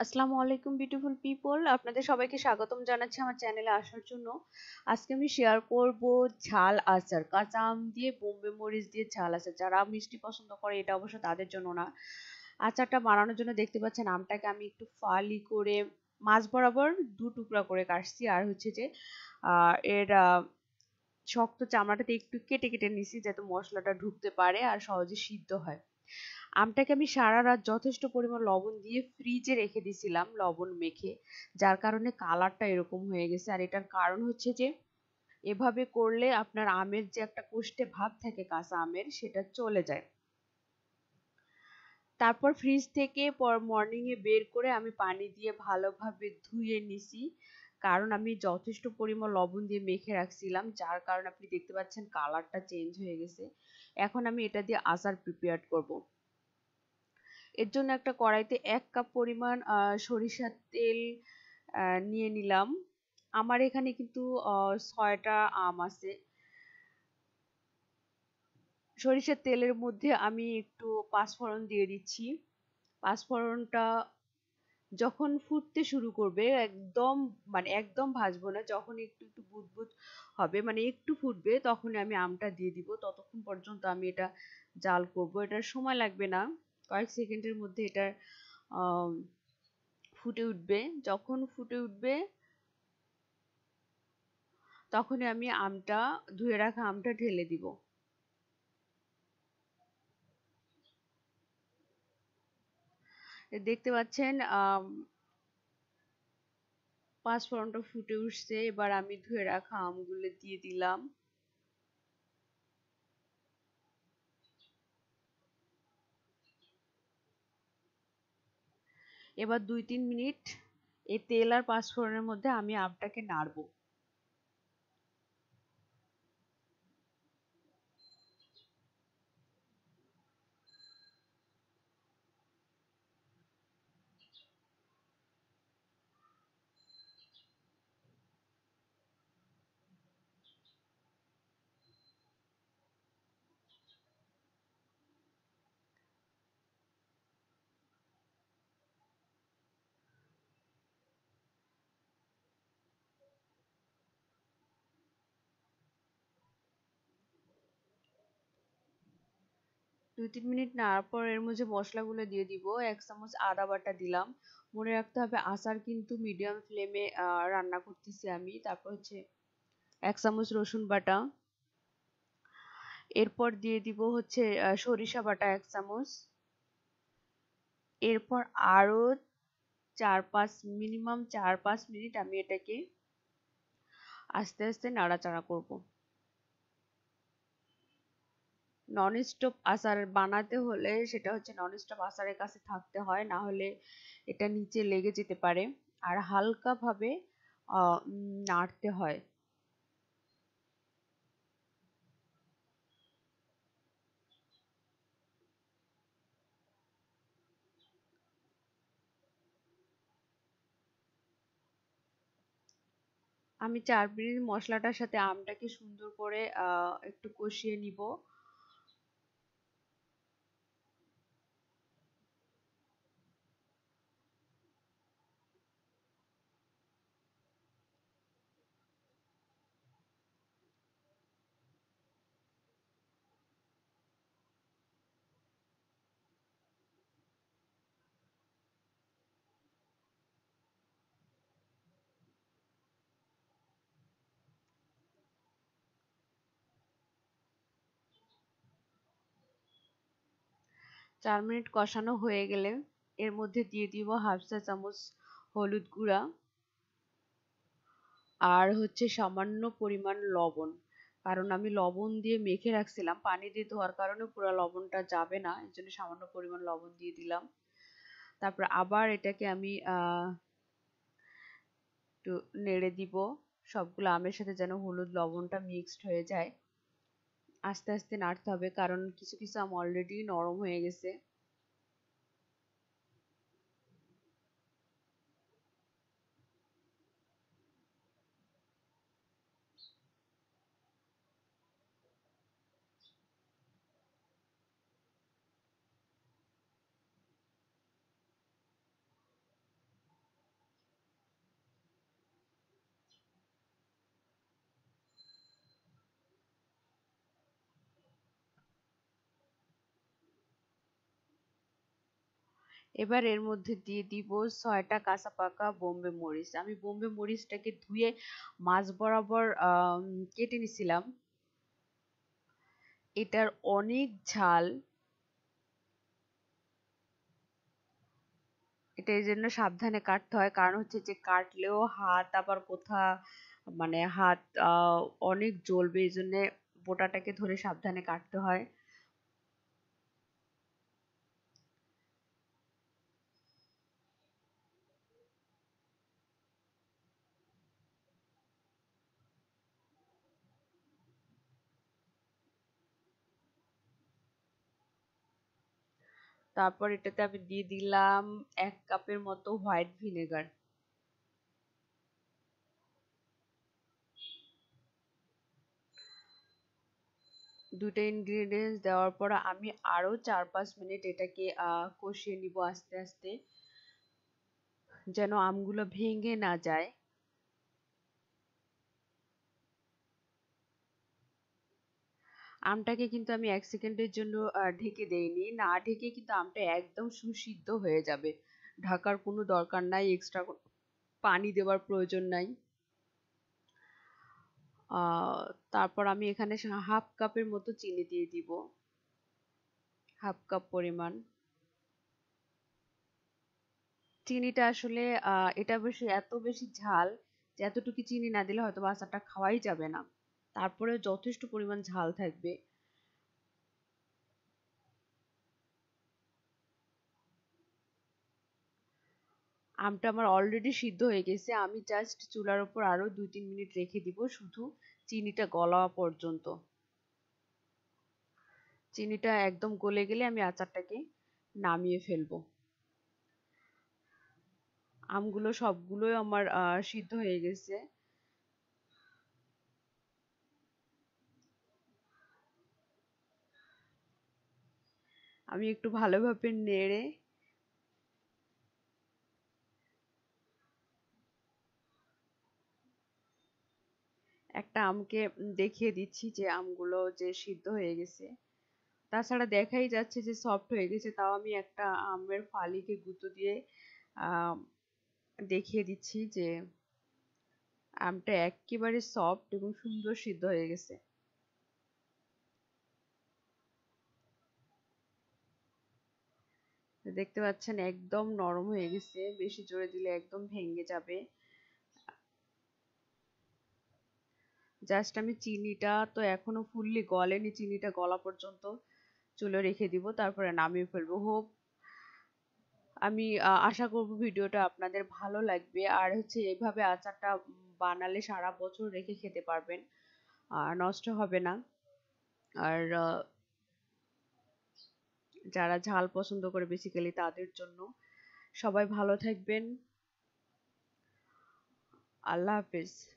আসসালামু আলাইকুম beautiful people আপনাদের সবাইকে স্বাগতম জানাচ্ছি আমার চ্যানেলে আসার জন্য। আজকে আমি শেয়ার করব ঝাল আচার। কাঁচা আম দিয়ে বোম্বে মরিচ দিয়ে ঝাল আচার। যারা মিষ্টি পছন্দ করে, এটা অবশ্য তাদের জন্য না। আচারটা বানানোর জন্য দেখতে পাচ্ছেন আমটাকে আমি একটু ফালি করে, মাছ বরাবর দু টুকরা করে কাটছি। আর হচ্ছে যে এর শক্ত চামড়াটাতে একটু কেটে কেটে নিছি যাতে মশলাটা ঢুকতে পারে আর সহজে সিদ্ধ হয়। আমটাকে আমি সারা রাত যথেষ্ট পরিমাণ লবণ দিয়ে ফ্রিজে রেখে দিছিলাম লবণ মেখে। যার কারণে কালারটা এরকম হয়ে গেছে। আর এটার কারণ হচ্ছে যে, এভাবে করলে আপনার আমের যে একটা কোষ্ঠে ভাব থাকে কাঁচা আমের, সেটা চলে যায়। তারপর ফ্রিজ থেকে পর মর্নিংয়ে বের করে আমি পানি দিয়ে ভালোভাবে ধুয়ে নিছি। কারণ আমি যথেষ্ট পরিমাণ লবণ দিয়ে মেখে রাখছিলাম, যার কারণে আপনি দেখতে পাচ্ছেন কালারটা চেঞ্জ হয়ে গেছে। এখন আমি এটা দিয়ে আচার প্রিপেয়ার করব। এর জন্য একটা কড়াইতে এক কাপ পরিমাণ সরিষার তেল নিয়ে নিলাম। আমার এখানে কিন্তু ছয়টা আম আছে। সরিষার তেলের মধ্যে আমি একটু পাঁচফোড়ন দিয়ে দিচ্ছি। পাঁচফোড়নটা যখন ফুটতে শুরু করবে, একদম মানে একদম ভাজবো না, যখন একটু একটু বুদবুদ হবে মানে একটু ফুটবে তখন আমি আমটা দিয়ে দিব। ততক্ষণ পর্যন্ত আমি এটা জাল করব। এটার সময় লাগবে না। কয়েক সেকেন্ডের মধ্যে এটা ফুটে উঠবে। যখন ফুটে উঠবে, তখনই আমি আমটা, ধুয়ে রাখা আমটা ঢেলে দিব। দেখতে পাচ্ছেন পাঁচফোড়নটা ফুটে উঠছে। এবার আমি ধুয়ে রাখা আমগুলো দিয়ে দিলাম। এবার দুই তিন মিনিট এই তেল আর পাঁচফোড়নের মধ্যে আমি আমটাকে নাড়বো। দুই তিন মিনিট নাড়ার পর এর মধ্যে মশলাগুলো দিয়ে দিব। এক চামচ আদা বাটা দিলাম। মনে রাখতে হবে আচার কিন্তু মিডিয়াম ফ্লেমে রান্না করতেছি আমি। তারপর হচ্ছে এক চামচ রসুন বাটা। এরপর দিয়ে দিব হচ্ছে সরিষা বাটা এক চামচ। এরপর আরও চার পাঁচ মিনিমাম চার পাঁচ মিনিট আমি এটাকে আস্তে আস্তে নাড়াচাড়া করব। নন স্টপ আচার বানাতে হলে সেটা হচ্ছে নন স্টপ আচারের কাছে থাকতে হয়, না হলে এটা নিচে লেগে যেতে পারে। আর হালকাভাবে নাড়তে হয়। আমি চার মিনিট মশলাটার সাথে আমটাকে সুন্দর করে একটু কষিয়ে নিব। চার মিনিট কষানো হয়ে গেলে এর মধ্যে দিয়ে দিব হাফ চা চামচ হলুদ গুঁড়া আর হচ্ছে সামান্য পরিমাণ লবণ। কারণ আমি লবণ দিয়ে মেখে রাখছিলাম, পানি দিয়ে ধোয়ার কারণে পুরো লবণটা যাবে না, এর জন্য সামান্য পরিমাণ লবণ দিয়ে দিলাম। তারপর আবার এটাকে আমি একটু নেড়ে দিব, সবগুলো আমের সাথে যেন হলুদ লবণটা মিক্সড হয়ে যায়। আস্তে আস্তে নাড়তে হবে কারণ কিছু কিছু আম অলরেডি নরম হয়ে গেছে। এবার এর মধ্যে দিয়ে দিব ছয়টা কাঁচা পাকা বোম্বে মরিচ। আমি বোম্বে মরিচটাকে ধুয়ে মাছ বরাবর কেটে নিছিলাম। এটার অনেক ঝাল। এটা এই জন্য সাবধানে কাটতে হয়। কারণ হচ্ছে যে কাটলেও হাত আবার কোথা মানে হাত অনেক জ্বলবে। এই জন্যে বোটাটাকে ধরে সাবধানে কাটতে হয়। তারপর এটাতে আমি দিয়ে দিলাম এক কাপের মতো হোয়াইট ভিনেগার। দুটো ইনগ্রিডিয়েন্টস দেওয়ার পর আমি আরও চার পাঁচ মিনিট এটাকে কষিয়ে নিব আস্তে আস্তে। যেন আমগুলো ভেঙে না যায়। আমটাকে কিন্তু আমি এক সেকেন্ডের জন্য ঢেকে দেইনি। না ঢেকে কিন্তু আমটা একদম সুসিদ্ধ হয়ে যাবে। ঢাকার কোনো দরকার নাই এক্সট্রা পানি দেওয়ার প্রয়োজন নাই। তারপর আমি এখানে হাফ কাপের মতো চিনি দিয়ে দিব। হাফ কাপ পরিমাণ। চিনিটা আসলে এটা বেশি এত বেশি ঝাল যে এতটুকু চিনি না দিলে হয়তো আচারটা খাওয়াই যাবে না। তারপরে যথেষ্ট পরিমাণ ঝাল থাকবে। আমটা আমার অলরেডি সিদ্ধ হয়ে গেছে। আমি জাস্ট চুলার উপর আরও দুই তিন মিনিট রেখে দিব, শুধু চিনিটা গলা পর্যন্ত। চিনিটা একদম গলে গেলে আমি আচারটাকে নামিয়ে ফেলব। আমগুলো সবগুলোই আমার সিদ্ধ হয়ে গেছে। আমি একটু ভালোভাবে নেড়ে একটা আমকে দেখিয়ে দিচ্ছি যে আমগুলো যে সিদ্ধ হয়ে গেছে। তাছাড়া দেখাই যাচ্ছে যে সফট হয়ে গেছে, তাও আমি একটা আমের ফালিকে গুঁতো দিয়ে দেখিয়ে দিচ্ছি যে আমটা একেবারে সফট এবং সুন্দর সিদ্ধ হয়ে গেছে। দেখতে পাচ্ছেন একদম নরম হয়ে গেছে, বেশি জোরে দিলে একদম ভেঙে যাবে। জাস্ট আমি চিনিটা তো এখনও ফুললি গলেনি, চিনিটা গলা পর্যন্ত চুলে রেখে দিব, তারপরে নামিয়ে ফেলব। হোপ আমি আশা করব ভিডিওটা আপনাদের ভালো লাগবে। আর হচ্ছে এভাবে আচারটা বানালে সারা বছর রেখে খেতে পারবেন, আর নষ্ট হবে না। আর যারা ঝাল পছন্দ করে বেসিক্যালি তাদের জন্য। সবাই ভালো থাকবেন। আল্লাহ হাফেজ।